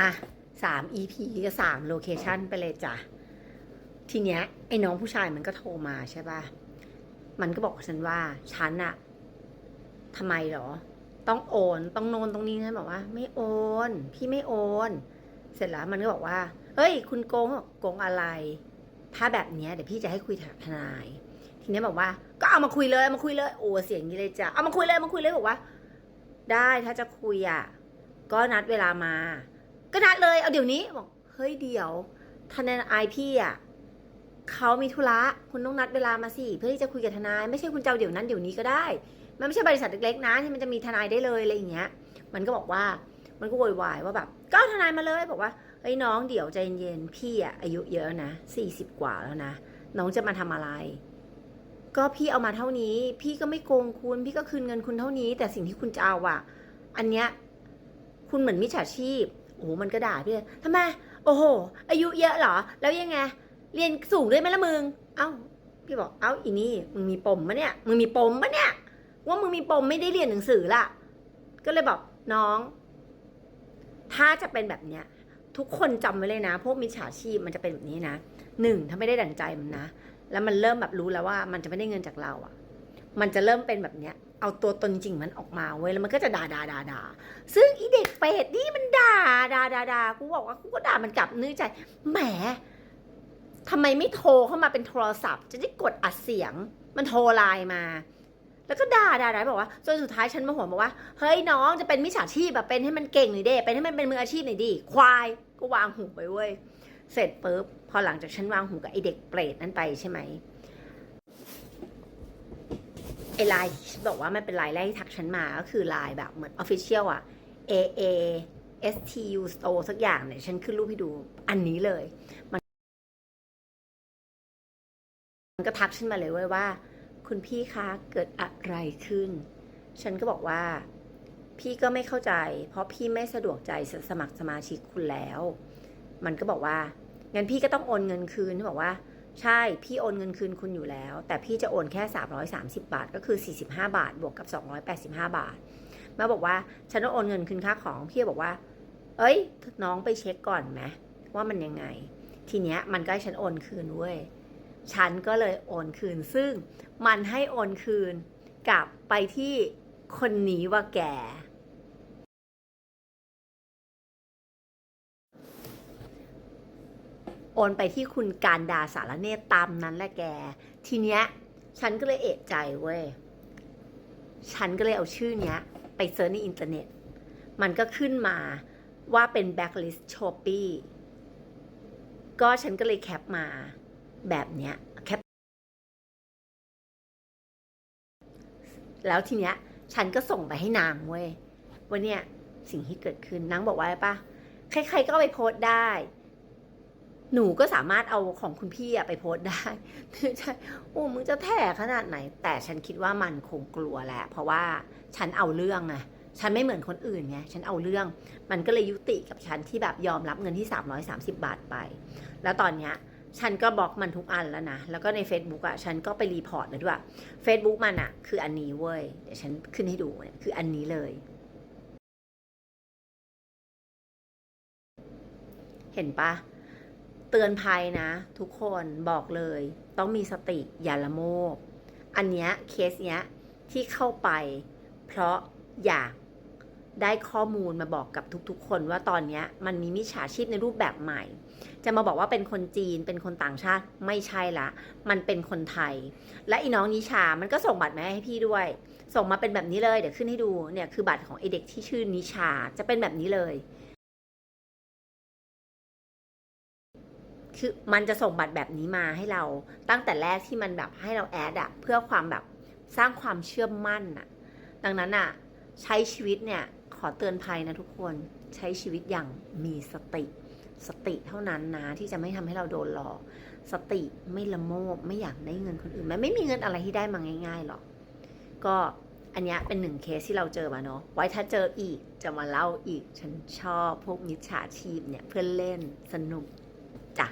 อะสาม EP ก็สามโลเคชันไปเลยจ้ะ ทีเนี้ยไอ้น้องผู้ชายมันก็โทรมาใช่ป่ะ มันก็บอกกับฉันว่าฉันอะทำไมเหรอ ต้องโอน ต้องโนนตรงนี้นะบอกว่า ไม่โอน พี่ไม่โอน เสร็จแล้วมันก็บอกว่า เฮ้ย คุณโกงโกงอะไร ถ้าแบบเนี้ยเดี๋ยวพี่จะให้คุยทนาย ทีเนี้ยบอกว่า ก็เอามาคุยเลยเอามาคุยเลย โอ้เสียงนี้เลยจ้ะ เอามาคุยเลยเอามาคุยเลยบอกว่า ได้ถ้าจะคุยอะก็นัดเวลามา ก็นัดเลย เอาเดี๋ยวนี้บอกเฮ้ยเดี๋ยวทนายไอพี่อะเขามีธุระคุณต้องนัดเวลามาสิเพื่อที่จะคุยกับทนาย ไม่ใช่คุณเจ้าเดี๋ยวนั้นเดี๋ยวนี้ก็ได้ มันไม่ใช่บริษัทเล็กๆนะที่มันจะมีทนายได้เลยอะไรอย่างเงี้ย มันก็บอกว่ามันก็โวยวายว่าแบบก็ทนายมาเลยบอกว่าเฮ้ยน้องเดี๋ยวใจเย็นๆพี่อะอายุเยอะนะสี่สิบกว่าแล้วนะน้องจะมาทำอะไร ก็พี่เอามาเท่านี้ พี่ก็ไม่โกงคุณ พี่ก็คืนเงินคุณเท่านี้ แต่สิ่งที่คุณจะเอาอะ อันเนี้ยคุณเหมือนมิจฉาชีพ โอ้โหมันก็ด่าพี่เลยทำไม โอ้โห อายุเยอะเหรอ แล้วยังไง เรียนสูงด้วยไหมล่ะมึง เอ้า พี่บอก เอ้า อีนี่ มึงมีปมปะเนี่ย มึงมีปมปะเนี่ย ว่ามึงมีปมไม่ได้เรียนหนังสือล่ะ ก็เลยบอกน้อง ถ้าจะเป็นแบบเนี้ย ทุกคนจำไว้เลยนะ พวกมิจฉาชีพมันจะเป็นแบบนี้นะ หนึ่งถ้าไม่ได้ดั่งใจมันนะ แล้วมันเริ่มแบบรู้แล้วว่า มันจะไม่ได้เงินจากเราอะ่ะ มันจะเริ่มเป็นแบบเนี้ย เอาตัวตนจริงมันออกมาเว้ยแล้วมันก็จะด่าด่าด่าด่าซึ่งอีเด็กเป็ดนี่มันด่าด่าด่าด่ากูบอกว่ากูก็ด่ามันกลับนึกใจแหมทำไมไม่โทรเข้ามาเป็นโทรศัพท์ จะได้กดอัดเสียง มันโทรไลน์มา แล้วก็ด่าด่าด่าบอกว่าจนสุดท้ายฉันมาหัวบอกว่าเฮ้ยน้องจะเป็นมิจฉาชีพแบบเป็นให้มันเก่งหน่อยเด้เป็นให้มันเป็นมืออาชีพหน่อยดิควายก็วางหูไปเว้ยเสร็จปุ๊บพอหลังจากฉันวางหูกับไอเด็กเปรตนั้นไปใช่ไหม อไลน์บอกว่ามันเป็นไลน์แรกที่ทักฉันมาก็คือไลน์แบบเหมือนออฟฟิเชียลอะ A A S T U Store สักอย่างเนี่ย ฉันขึ้นรูปให้ดูอันนี้เลย มันมันก็ทักฉันมาเลยเว้ยว่า คุณพี่คะเกิดอะไรขึ้น ฉันก็บอกว่า พี่ก็ไม่เข้าใจ เพราะพี่ไม่สะดวกใจสมัครสมาชิกคุณแล้ว มันก็บอกว่างั้นพี่ก็ต้องโอนเงินคืนที่บอกว่า ใช่ พี่โอนเงินคืนคุณอยู่แล้ว แต่พี่จะโอนแค่ 330 บาท ก็คือ 45 บาท บวกกับ 285 บาท มาบอกว่า ฉันต้องโอนเงินคืนค่าของ พี่บอกว่า เอ้ย น้องไปเช็คก่อนไหมว่ามันยังไง ทีเนี้ยมันก็ให้ฉันโอนคืนเว้ย ฉันก็เลยโอนคืน ซึ่งมันให้โอนคืนกลับไปที่คนนี้ว่าแก โอนไปที่คุณการดาสารเนตตามนั้นแหละแก ทีเนี้ยฉันก็เลยเอะใจเว้ย ฉันก็เลยเอาชื่อเนี้ย ไปเซิร์ชในอินเทอร์เน็ต มันก็ขึ้นมาว่าเป็น backlist Shopee ก็ฉันก็เลยแคปมาแบบเนี้ยแคป แล้วทีเนี้ย ฉันก็ส่งไปให้นางเว้ยว่าเนี่ยสิ่งที่เกิดขึ้นนางบอกว่าอะไรปะใครๆก็ไปโพสต์ได้ หนูก็สามารถเอาของคุณพี่ไปโพสได้ใช่โอ้มึงจะแถ่ขนาดไหน แต่ฉันคิดว่ามันคงกลัวแหละ เพราะว่าฉันเอาเรื่องไงฉันไม่เหมือนคนอื่นไง ฉันเอาเรื่อง มันก็เลยยุติกับฉันที่แบบยอมรับเงินที่ 330 บาทไป แล้วตอนเนี้ยฉันก็บล็อกมันทุกอันแล้วนะ แล้วก็ใน Facebook อะฉันก็ไปรีพอร์ตเลยด้วย Facebook มันอะ คืออันนี้เว้ย เดี๋ยวฉันขึ้นให้ดูเนี่ยคืออันนี้เลย เห็นปะ เตือนภัยนะ ทุกคนบอกเลย ต้องมีสติอย่าละโมบ อันเนี้ยเคสเนี้ยที่เข้าไป เพราะอยากได้ข้อมูลมาบอกกับทุกๆ คนว่าตอนเนี้ยมันมีมิจฉาชีพในรูปแบบใหม่ จะมาบอกว่าเป็นคนจีนเป็นคนต่างชาติไม่ใช่ละ มันเป็นคนไทย และอีน้องนิชามันก็ส่งบัตรมาให้พี่ด้วย ส่งมาเป็นแบบนี้เลยเดี๋ยวขึ้นให้ดูเนี่ยคือบัตรของไอเด็กที่ชื่อนิชาจะเป็นแบบนี้เลย คือมันจะส่งบัตรแบบนี้มาให้เราตั้งแต่แรกที่มันแบบให้เราแอดอะเพื่อความแบบสร้างความเชื่อมั่นอะดังนั้นอะใช้ชีวิตเนี่ยขอเตือนภัยนะทุกคนใช้ชีวิตอย่างมีสติ สติเท่านั้นนะที่จะไม่ทำให้เราโดนหลอกสติไม่ละโมบไม่อยากได้เงินคนอื่นมันไม่มีเงินอะไรที่ได้มาง่าย ๆหรอกก็อันนี้เป็นหนึ่งเคสที่เราเจอมาเนาะไว้ถ้าเจออีกจะมาเล่าอีกฉันชอบพวกมิจฉาชีพเนี่ยเพื่อนเล่นสนุกจ้ะ